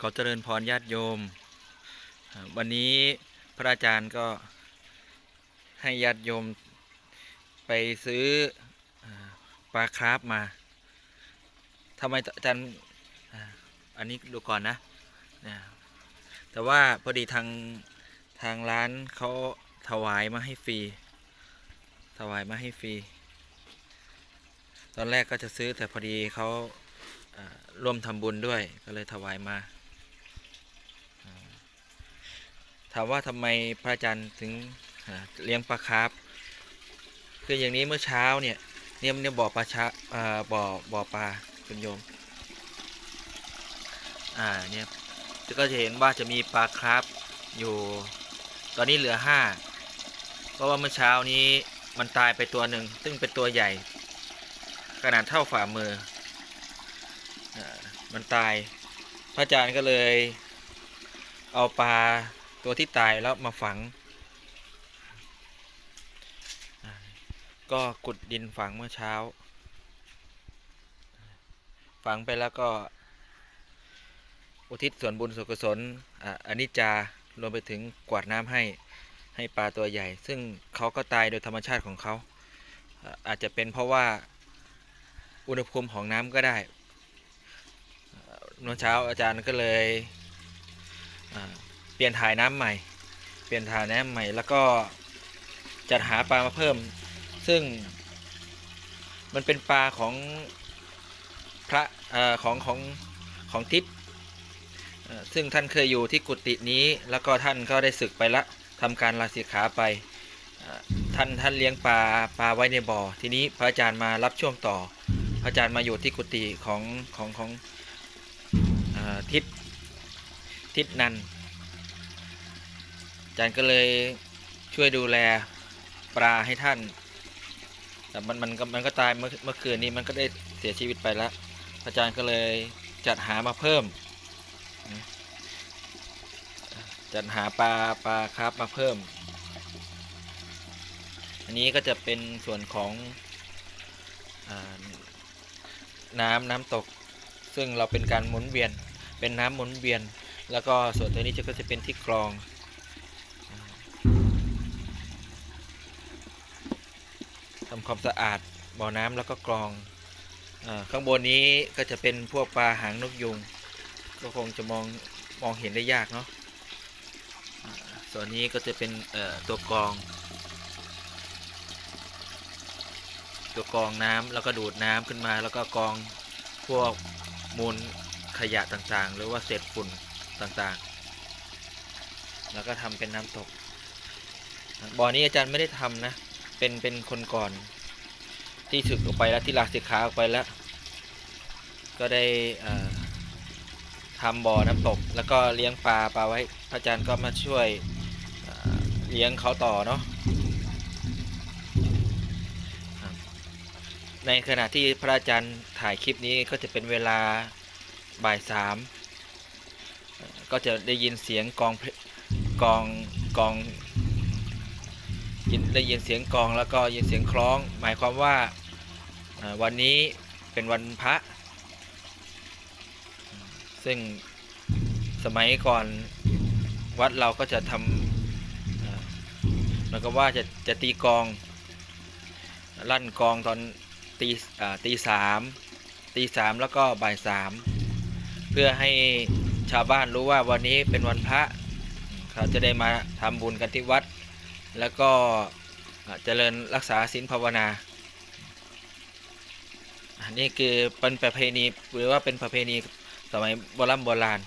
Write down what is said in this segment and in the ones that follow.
ขอเจริญพรญาติโยม วันนี้พระอาจารย์ก็ให้ญาติโยมไปซื้อปลาคราฟมาทำไมอาจารย์อันนี้ดูก่อนนะ แต่ว่าพอดีทางทางร้านเขาถวายมาให้ฟรี ถวายมาให้ฟรี ตอนแรกก็จะซื้อแต่พอดีเขาร่วมทำบุญด้วยก็เลยถวายมาอ่าถามว่าทำไมพระอาจารย์ถึงเลี้ยงปลาคาร์ฟคืออย่างนี้เมื่อเช้าเนี่ยเนี่ยเนี่ยบ่อปลาชะอ่าบ่อบ่อปลาคุณโยม อ่าเนี่ยก็จะเห็นว่าจะมีปลาคาร์ฟอยู่ ตอนนี้เหลือห้าเพราะว่าเมื่อเช้านี้มันตายไปตัวหนึ่งซึ่งเป็นตัวใหญ่ ขนาดเท่าฝ่ามืออ่ามันตาย พระอาจารย์ก็เลย เอาปลา ตัวที่ตายแล้วมาฝัง ก็ขุดดินฝังเมื่อเช้า ฝังไปแล้วก็ อุทิศส่วนบุญส่วนกุศลอาอนิจจารวมไปถึงกวาดน้ำให้ให้ปลาตัวใหญ่ ซึ่งเขาก็ตายโดยธรรมชาติของเขาอาจจะเป็นเพราะว่าอุณหภูมิของน้ำก็ได้เอ่อเมื่อเช้าอาจารย์ก็เลยอ่า เปลี่ยนถ่ายน้ำใหม่ เปลี่ยนถ่ายน้ำใหม่ แล้วก็จัดหาปลามาเพิ่ม ซึ่ง มันเป็นปลาของพระอของของของทิศเอ่อซึ่งท่านเคยอยู่ที่กุฏินี้ แล้วก็ท่านก็ได้ศึกไปละทำการลาสิกขาไปท่านท่านเลี้ยงปลาปลาไว้ในบ่อ ทีนี้พระอาจารย์มารับช่วงต่อ พระอาจารย์มาอยู่ที่กุฏิของของของอทิศทิศนัน จารย์ก็เลยช่วยดูแลปลาให้ท่าน แต่มันมันก็มันก็ตายเมื่อเมื่อคืนนี้มันก็ได้เสียชีวิตไปแล้ว อาจารย์ก็เลยจัดหามาเพิ่ม จัดหาปลาปลาครับมาเพิ่ม อันนี้ก็จะเป็นส่วนของอน้ำน้ำตก ซึ่งเราเป็นการหมุนเวียน เป็นน้ำหมุนเวียน แล้วก็ส่วนตัวนี้จะก็จะเป็นที่กรองทำ ความสะอาดบ่อน้ำแล้วก็กรองอข้างบนนี้ก็จะเป็นพวกปลาหางนกยุง ก็คงจะมองมองเห็นได้ยากเนาะส่วนนี้ก็จะเป็นตัวกรอง ตัวกรองน้ำแล้วก็ดูดน้ำขึ้นมา แล้วก็กรองพวกมูลขยะต่างๆ หรือว่าเศษฝุ่นต่างๆ แล้วก็ทำเป็นน้ำตกบ่อนี้อาจารย์ไม่ได้ทำนะ เป็นเป็นคนก่อน ที่ถึกออกไปแล้วที่ลาสิกขาออกไปแล้ว ก็ได้ทำบ่อน้ำตก แล้วก็เลี้ยงปลาปลาไว้ พระอาจารย์ก็มาช่วยเลี้ยงเขาต่อเนาะในขณะที่พระอาจารย์ถ่ายคลิปนี้ก็จะเป็นเวลาบ่ายสามก็จะได้ยินเสียงกองกองกอง ได้ยินเสียงกองแล้วก็ยินเสียงคล้อง หมายความว่าวันนี้เป็นวันพระ ซึ่งสมัยก่อนวัดเราก็จะทำเอ่อเหมือนกับว่าจะจะตีกอง ลั่นกองตอนตีตีสามตีสามแล้วก็บ่ายสามเพื่อให้ชาวบ้านรู้ว่าวันนี้เป็นวันพระ เขาจะได้มาทำบุญกันที่วัด แล้วก็เจริญรักษาศีลภาวนา อันนี้คือเป็นประเพณีหรือว่าเป็นประเพณีสมัยโบราณโบราณ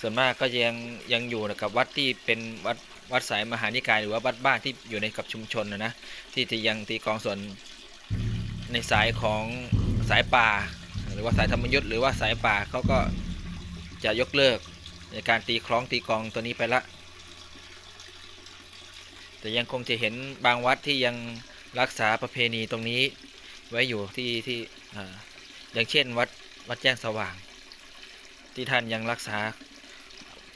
ส่วนมากก็ยังยังอยู่กับวัดที่เป็นวัดวัดสายมหานิกายหรือว่าวัดบ้านที่อยู่ในกับชุมชนนะนะที่ที่ยังตีกองส่วนในสายของสายป่า หรือว่าสายธรรมยุทธ์หรือว่าสายป่าเขาก็จะยกเลิกในการตีคล้องตีกองตัวนี้ไปละ แต่ยังคงจะเห็นบางวัดที่ยังรักษาประเพณีตรงนี้ไว้อยู่ที่ที่ออย่างเช่นวัดวัดแจ้งสว่าง ที่ท่านยังรักษา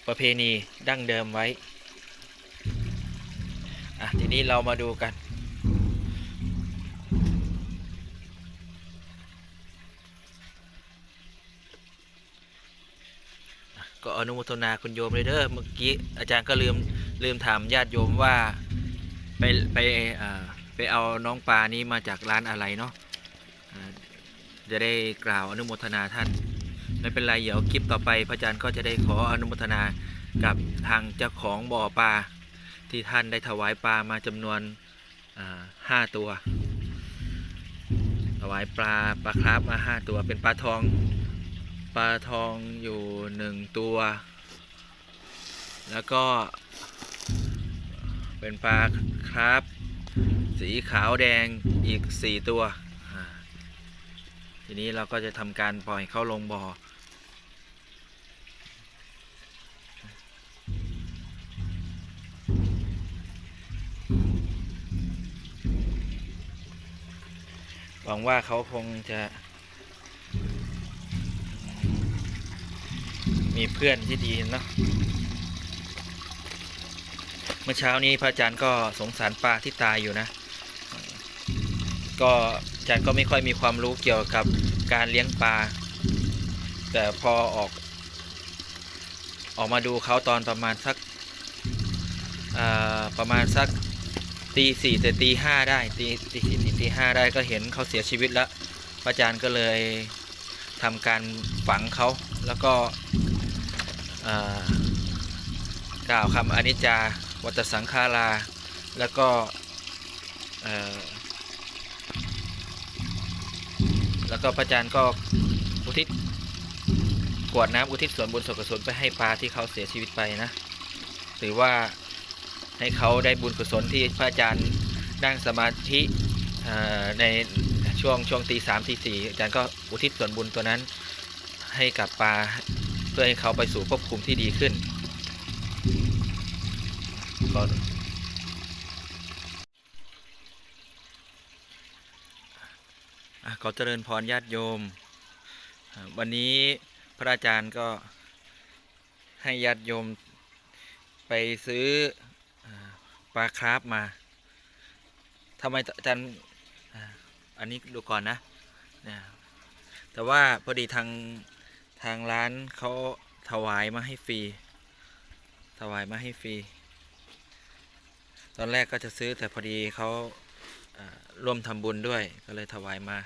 ประเพณีดั้งเดิมไว้อะทีนี้เรามาดูกัน ก็อนุโมทนาคุณโยมเลยเด้อเมื่อกี้อาจารย์ก็ลืม ลืมถามญาติโยมว่าไปไปอ่าไปเอาน้องปลานี้มาจากร้านอะไรเนาะจะได้กล่าวอนุโมทนาท่าน ไม่เป็นไรเดี๋ยวคลิปต่อไป พระอาจารย์ก็จะได้ขออนุโมทนากับทางเจ้าของบ่อปลาที่ท่านได้ถวายปลามาจำนวนห้าตัว ถวายปลาปลาคราฟมาห้าตัวเป็นปลาทองปลาทองอยู่หนึ่งตัว แล้วก็ เป็นปลาคราฟสีขาวแดงอีกสี่ตัว ทีนี้เราก็จะทำการปล่อยเข้าลงบ่อหวังว่าเขาคงจะ มีเพื่อนที่ดีเนาะ มื่อเช้านี้พระอาจารย์ก็สงสารปลาที่ตายอยู่นะ ก็อาจารย์ก็ไม่ค่อยมีความรู้เกี่ยวกับการเลี้ยงปลา แต่พอออก ออกมาดูเขาตอนประมาณสักประมาณสักตีสี่แต่ตีห้าได้ตีตีสี่ตีห้าได้ก็เห็นเขาเสียชีวิตแล้วพระอาจารย์ก็เลยทำการฝังเขาแล้วก็กล่าวคำอนิจจา วัตสังขารา แล้วก็แล้วก็พระอาจารย์ก็อุทิศกวดน้ำอุทิศส่วนบุญส่วนกุศลไปให้ปลาที่เขาเสียชีวิตไปนะถือว่าให้เขาได้บุญกุศลที่พระอาจารย์นั่งสมาธิในช่วงช่วงตีสามตีสี่อาจารย์ก็อุทิศส่วนบุญตัวนั้นให้กับปลาเพื่อให้เขาไปสู่ภพภูมิที่ดีขึ้น ก็อะขอเจริญพรญาติโยม วันนี้พระอาจารย์ก็ให้ญาติโยมไปซื้อปลาคราฟมาทำไมอาจารย์อันนี้ดูก่อนนะ แต่ว่าพอดีทางทางร้านเขาถวายมาให้ฟรี ถวายมาให้ฟรี ตอนแรกก็จะซื้อแต่พอดีเขาร่วมทำบุญด้วยก็เลยถวายมา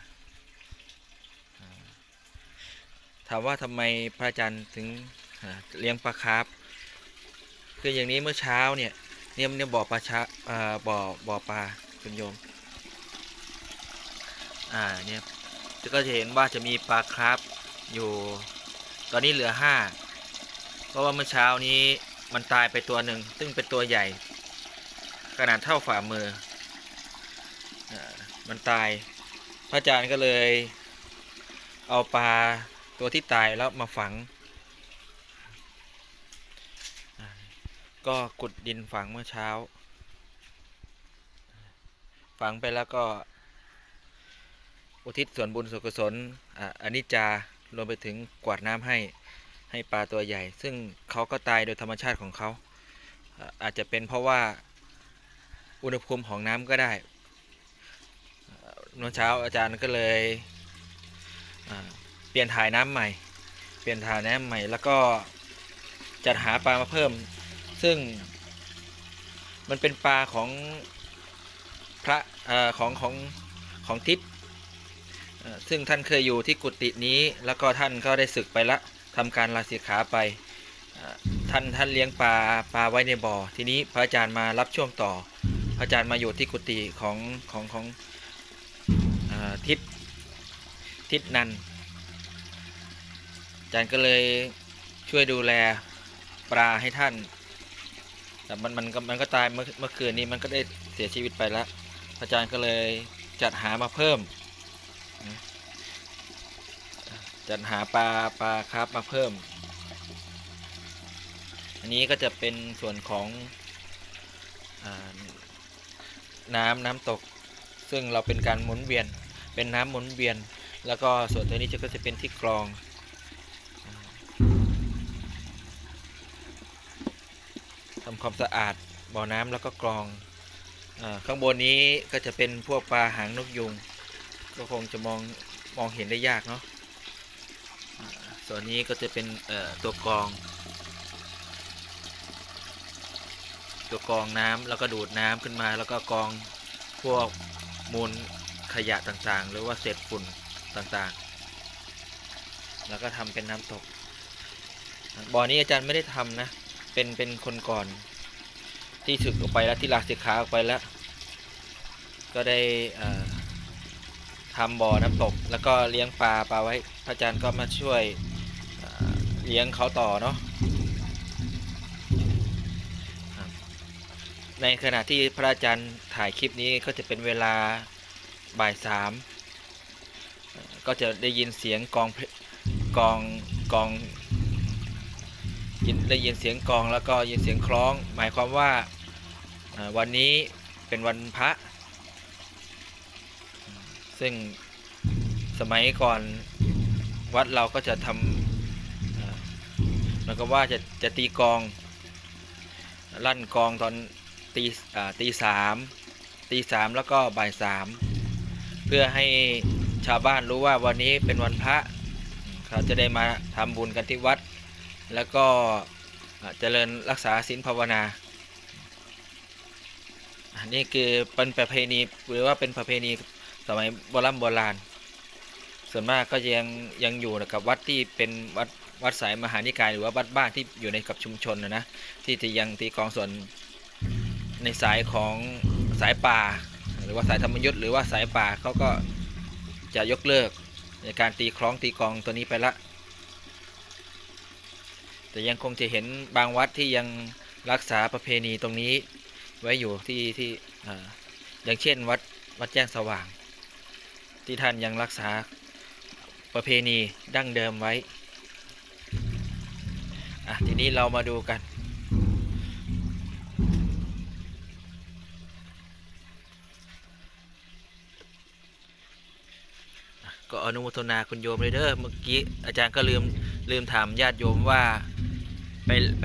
ถามว่าทำไมพระอาจารย์ถึงเลี้ยงปลาคาร์ฟคืออย่างนี้เมื่อเช้าเนี่ยเนี่ยเนี่ยบ่อปลาชะอ่าบ่อบ่อปลาคุณโยมอ่าเนี่ยก็จะเห็นว่าจะมีปลาคราฟอยู่ตอนนี้เหลือห้าเพราะว่าเมื่อเช้านี้มันตายไปตัวหนึ่งซึ่งเป็นตัวใหญ่ ขนาดเท่าฝ่ามือมันตาย พระอาจารย์ก็เลย เอาปลาตัวที่ตายแล้วมาฝัง ก็ขุดดินฝังเมื่อเช้า ฝังไปแล้วก็ อุทิศส่วนบุญส่วนกุศลอ่านิจจารวมไปถึงกวาดน้ำให้ให้ปลาตัวใหญ่ ซึ่งเขาก็ตายโดยธรรมชาติของเขาอาจจะเป็นเพราะว่า อุณหภูมิของน้ำก็ได้อ่าเมื่อเช้าอาจารย์ก็เลยเปลี่ยนถ่ายน้ำใหม่ เปลี่ยนถ่ายน้ำใหม่ แล้วก็จัดหาปลามาเพิ่ม ซึ่งมันเป็นปลาของพระอของของของทิศเอ่อซึ่งท่านเคยอยู่ที่กุฏินี้ แล้วก็ท่านก็ได้ศึกไปละทำการลาสิกขาไป ท่านท่านเลี้ยงปลาปลาไว้ในบ่อ ทีนี้พระอาจารย์มารับช่วงต่อ อาจารย์มาอยู่ที่กุฏิของของของอทิศทิศนันอาจารย์ก็เลยช่วยดูแลปลาให้ท่าน แต่มันมันก็มันก็ตายเมื่อเมื่อคืนนี้มันก็ได้เสียชีวิตไปแล้วพระอาจารย์ก็เลยจัดหามาเพิ่ม จัดหาปลาปลาครับมาเพิ่ม อันนี้ก็จะเป็นส่วนของ น้ำน้ำตก ซึ่งเราเป็นการหมุนเวียน เป็นน้ำหมุนเวียน แล้วก็ส่วนตัวนี้จะก็จะเป็นที่กรองอ่าทำความสะอาดบ่อน้ำแล้วก็กรองอข้างบนนี้ก็จะเป็นพวกปลาหางนกยุง ก็คงจะมองมองเห็นได้ยากเนาะส่วนนี้ก็จะเป็นตัวกรอง ตัวกรองน้ำแล้วก็ดูดน้ำขึ้นมา แล้วก็กรองพวกมูลขยะต่างๆ หรือว่าเศษฝุ่นต่างๆ แล้วก็ทำเป็นน้ำตกบ่อนี้อาจารย์ไม่ได้ทำนะ เป็นเป็นคนก่อนที่ถึกออกไปแล้วที่ลาสิกขาออกไปแล้ว ก็ได้ทำบ่อน้ำตก แล้วก็เลี้ยงปลาปลาไว้ พระอาจารย์ก็มาช่วยเลี้ยงเขาต่อเนาะครับ ในขณะที่พระอาจารย์ถ่ายคลิปนี้ก็จะเป็นเวลาบ่ายสามก็จะได้ยินเสียงกองกองกองยินได้ยินเสียงกองแล้วก็ยินเสียงคล้อง หมายความว่าวันนี้เป็นวันพระ ซึ่งสมัยก่อนวัดเราก็จะทำเหมือนกับว่าจะจะตีกองลั่นกองตอน ตีตีสามตีสามแล้วก็บ่ายสามเพื่อให้ชาวบ้านรู้ว่าวันนี้เป็นวันพระ เขาจะได้มาทำบุญกันที่วัด แล้วก็เจริญรักษาศีลภาวนาอันนี้คือเป็นประเพณีหรือว่าเป็นประเพณีสมัยโบราณโบราณ ส่วนมากก็ยังยังอยู่กับวัดที่เป็นวัดวัดสายมหานิกายหรือว่าวัดบ้านที่อยู่ในกับชุมชนนะนะที่จะยังตีกองส่วน ในสายของสายป่า หรือว่าสายธรรมยุทธ์หรือว่าสายป่าเขาก็จะยกเลิกในการตีคล้องตีกองตัวนี้ไปละ แต่ยังคงจะเห็นบางวัดที่ยังรักษาประเพณีตรงนี้ไว้อยู่ที่ที่ออย่างเช่นวัดวัดแจ้งสว่าง ที่ท่านยังรักษาประเพณีดั้งเดิมไว้ อะ ทีนี้เรามาดูกัน ก็อนุโมทนาคุณโยมเลยเด้อเมื่อกี้อาจารย์ก็ลืมลืมถามญาติโยมว่าไปไป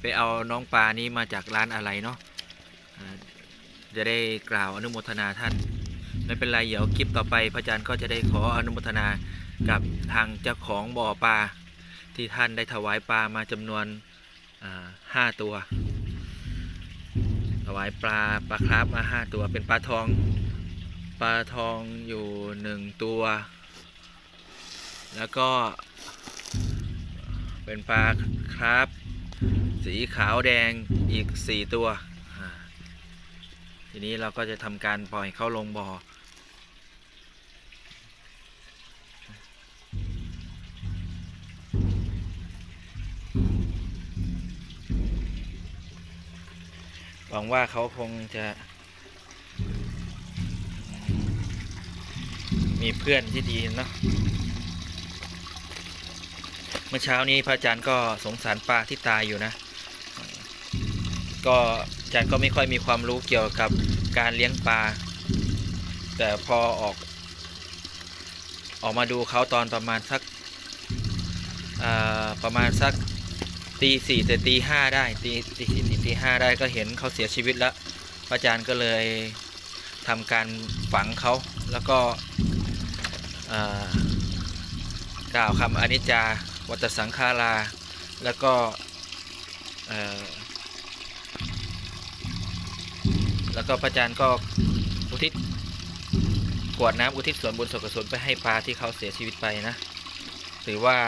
ไปเอาน้องปลานี้มาจากร้านอะไรเนาะจะได้กล่าวอนุโมทนาท่าน ไม่เป็นไรเดี๋ยวคลิปต่อไปพระอาจารย์ก็จะได้ขออนุโมทนากับทางเจ้าของบ่อปลาที่ท่านได้ถวายปลามาจำนวนห้าตัว ถวายปลาปลาคราฟมาห้าตัวเป็นปลาทอง ปลาทองอยู่หนึ่งตัว แล้วก็ เป็นปลาคราฟสีขาวแดงอีกสี่ตัว ทีนี้เราก็จะทำการปล่อยเข้าลงบ่อหวังว่าเขาคงจะ มีเพื่อนที่ดีเนาะเมื่อเช้านี้พระอาจารย์ก็สงสารปลาที่ตายอยู่นะ ก็อาจารย์ก็ไม่ค่อยมีความรู้เกี่ยวกับการเลี้ยงปลา แต่พอออก ออกมาดูเขาตอนประมาณสักประมาณสักตีสี่แต่ตีห้าได้ตีตีสี่ตีห้าได้ก็เห็นเขาเสียชีวิตแล้วพระอาจารย์ก็เลยทำการฝังเขาแล้วก็ กล่าวคำอนิจจาวัตสังขารา แล้วก็แล้วก็พระอาจารย์ก็อุทิศกวดน้ำอุทิศส่วนบุญส่วนกุศลไปให้ปลาที่เขาเสียชีวิตไปนะถือว่า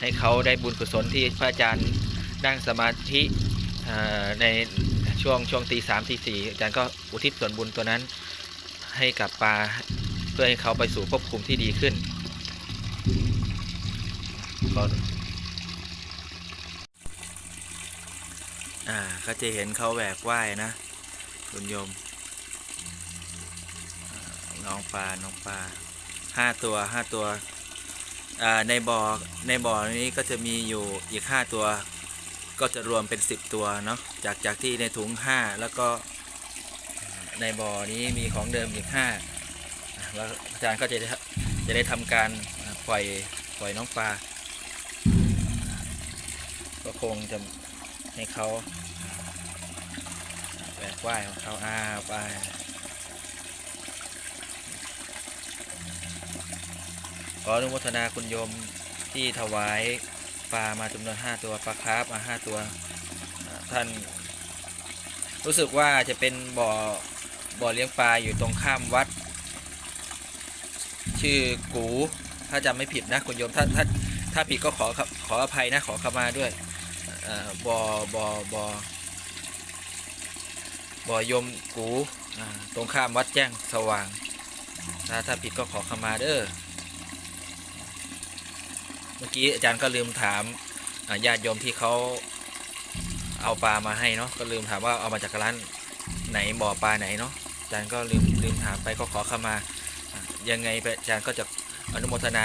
ให้เขาได้บุญกุศลที่พระอาจารย์นั่งสมาธิในช่วงช่วงตีสามตีสี่อาจารย์ก็อุทิศส่วนบุญตัวนั้นให้กับปลา เพื่อให้เขาไปสู่ภพภูมิที่ดีขึ้นก็อ่าก็จะเห็นเขาแหวกว่ายนะ คุณโยมน้องปลา น้องปลาห้าตัวห้าตัวอ่าในบ่อในบ่อนี้ก็จะมีอยู่อีกห้าตัว ก็จะรวมเป็นสิบตัวเนาะจากจากที่ในถุงห้าแล้วก็ในบ่อนี้มีของเดิมอีกห้า แล้วอาจารย์ก็จะได้จะได้ทำการปล่อยปล่อยน้องปลา ก็คงจะให้เขาแหวกว่ายของเขาอ้าวไปขออนุโมทนาคุณโยมที่ถวายปลามาจำนวนห้าตัวปลาคราฟมาห้าตัวท่านรู้สึกว่าจะเป็นบ่อบ่อเลี้ยงปลาอยู่ตรงข้ามวัด ชื่อกูถ้าจำไม่ผิดนะคุณโยมถ้าถ้าถ้าผิดก็ขอขออภัยนะขอขมาด้วยอบอบอบอบอยมกูตรงข้ามวัดแจ้งสว่างถ้าถ้าผิดก็ขอขมาเด้อเมื่อกี้อาจารย์ก็ลืมถามญาติโยมที่เขาเอาปลามาให้เนาะก็ลืมถามว่าเอามาจากร้านไหนบ่อปลาไหนเนาะอาจารย์ก็ลืมลืมถามไปก็ขอขมาอ่า ยังไงอาจารย์ก็จะอนุโมทนา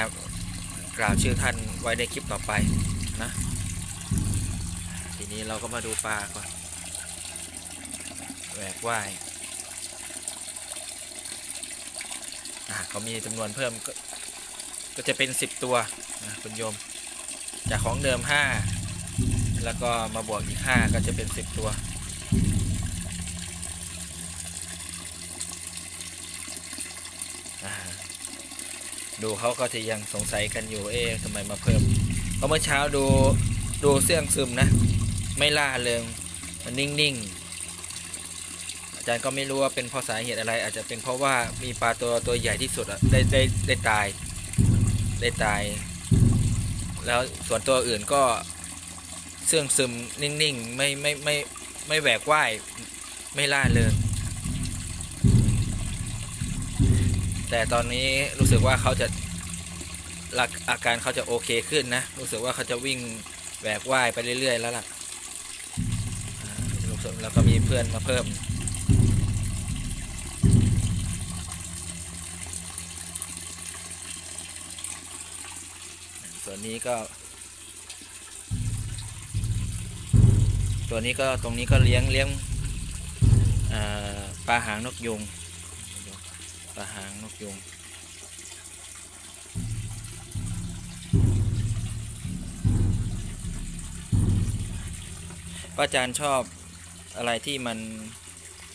กล่าวชื่อท่านไว้ในคลิปต่อไปนะ ทีนี้เราก็มาดูปลาก่อนแหวกว่ายอะเขามีจำนวนเพิ่มก็ก็จะเป็น 10 ตัวนะคุณโยม จากของเดิม 5 แล้วก็มาบวกอีก 5 ก็จะเป็น 10 ตัว อ่า ดูเขาก็จะยังสงสัยกันอยู่เอ๊ะทำไมมาเพิ่มเพราะเมื่อเช้าดูดูเสื่องซึมนะ ไม่ล่าเริงมันนิ่งๆ อาจารย์ก็ไม่รู้ว่าเป็นเพราะสาเหตุอะไร อาจจะเป็นเพราะว่ามีปลาตัวตัวใหญ่ที่สุดอะได้ได้ได้ตายได้ตาย แล้วส่วนตัวอื่นก็เสื่องซึมนิ่งๆ ไม่ไม่ไม่ไม่แหวกว่ายไม่ล่าเริง แต่ตอนนี้รู้สึกว่าเขาจะหลักอาการเขาจะโอเคขึ้นนะ รู้สึกว่าเขาจะวิ่งแหวกว่ายไปเรื่อย ๆ แล้วล่ะอ่ารู้สึกแล้วก็มีเพื่อนมาเพิ่ม ส่วนนี้ก็ ตัวนี้ก็ตรงนี้ก็เลี้ยงเลี้ยงปลาหางนกยุงาหางนกยุงป้าอาจารย์ชอบอะไรที่มัน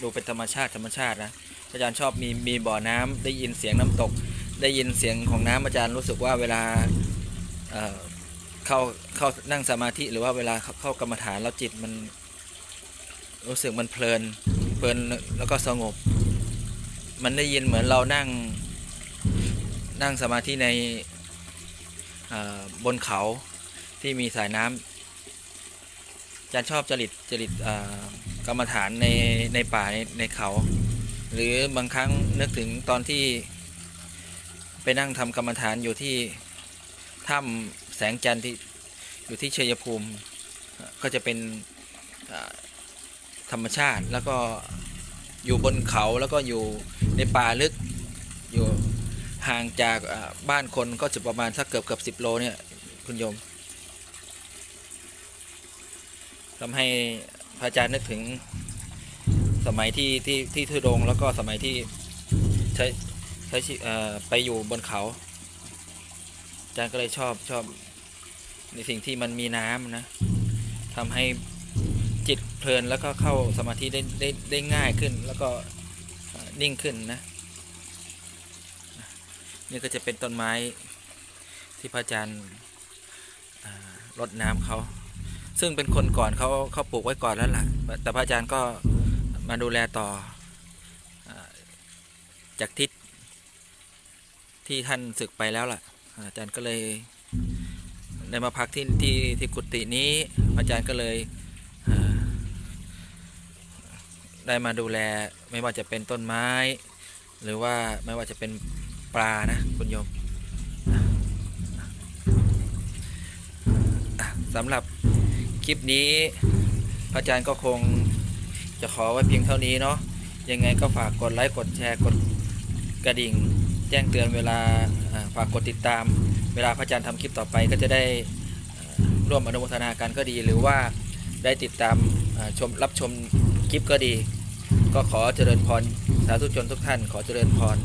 ดูเป็นธรรมชาติธรรมชาตินะอาจารย์ชอบมีมีบ่อน้ำได้ยินเสียงน้ำตก ได้ยินเสียงของน้ำอาจารย์รู้สึกว่าเวลาเเข้าเข้านั่งสมาธิหรือว่าเวลาเข้าเข้ากรรมฐานแล้วจิตมันรู้สึกมันเพลินเพลินแล้วก็สงบ มันได้ยินเหมือนเรานั่งนั่งสมาธิในบนเขาที่มีสายน้ำอาจารย์ชอบจริตจริตกรรมฐานในในป่าในในเขา หรือบางครั้งนึกถึงตอนที่ไปนั่งทำกรรมฐานอยู่ที่ถ้ำแสงจันทร์ที่อยู่ที่เชยภูมิ ก็จะเป็นธรรมชาติแล้วก็ อยู่บนเขาแล้วก็อยู่ในป่าลึกอยู่ห่างจากบ้านคนก็จะประมาณสักเกือบเกือบสิบโลเนี่ยคุณโยมทำให้พระอาจารย์นึกถึงสมัยที่ที่ที่ทุดงแล้วก็สมัยที่ใช้ใช้ไปอยู่บนเขาอาจารย์ก็เลยชอบชอบในสิ่งที่มันมีน้ำนะทำให้ จิตเพลินแล้วก็เข้าสมาธิได้ได้ได้ง่ายขึ้น แล้วก็นิ่งขึ้นนะ นี่ก็จะเป็นต้นไม้ที่พระอาจารย์รดน้ำเขา ซึ่งเป็นคนก่อนเขาเขาปลูกไว้ก่อนแล้วล่ะ แต่พระอาจารย์ก็มาดูแลต่อจากทิศที่ท่านศึกไปแล้วล่ะ อาจารย์ก็เลยได้มาพักที่ที่ที่กุฏินี้ อาจารย์ก็เลยอ่า ได้มาดูแลไม่ว่าจะเป็นต้นไม้ หรือว่าไม่ว่าจะเป็นปลานะคุณโยมสำหรับคลิปนี้พระอาจารย์ก็คงจะขอไว้เพียงเท่านี้เนาะยังไงก็ฝากกดไลค์กดแชร์กดกระดิ่ง แจ้งเตือนเวลาฝากกดติดตาม เวลาพระอาจารย์ทำคลิปต่อไปก็จะได้ร่วมอนุโมทนากันก็ดี หรือว่าได้ติดตามชมรับชม ลิปก็ดี ก็ขอเจริญพรสาธุชนทุกท่าน ขอเจริญพร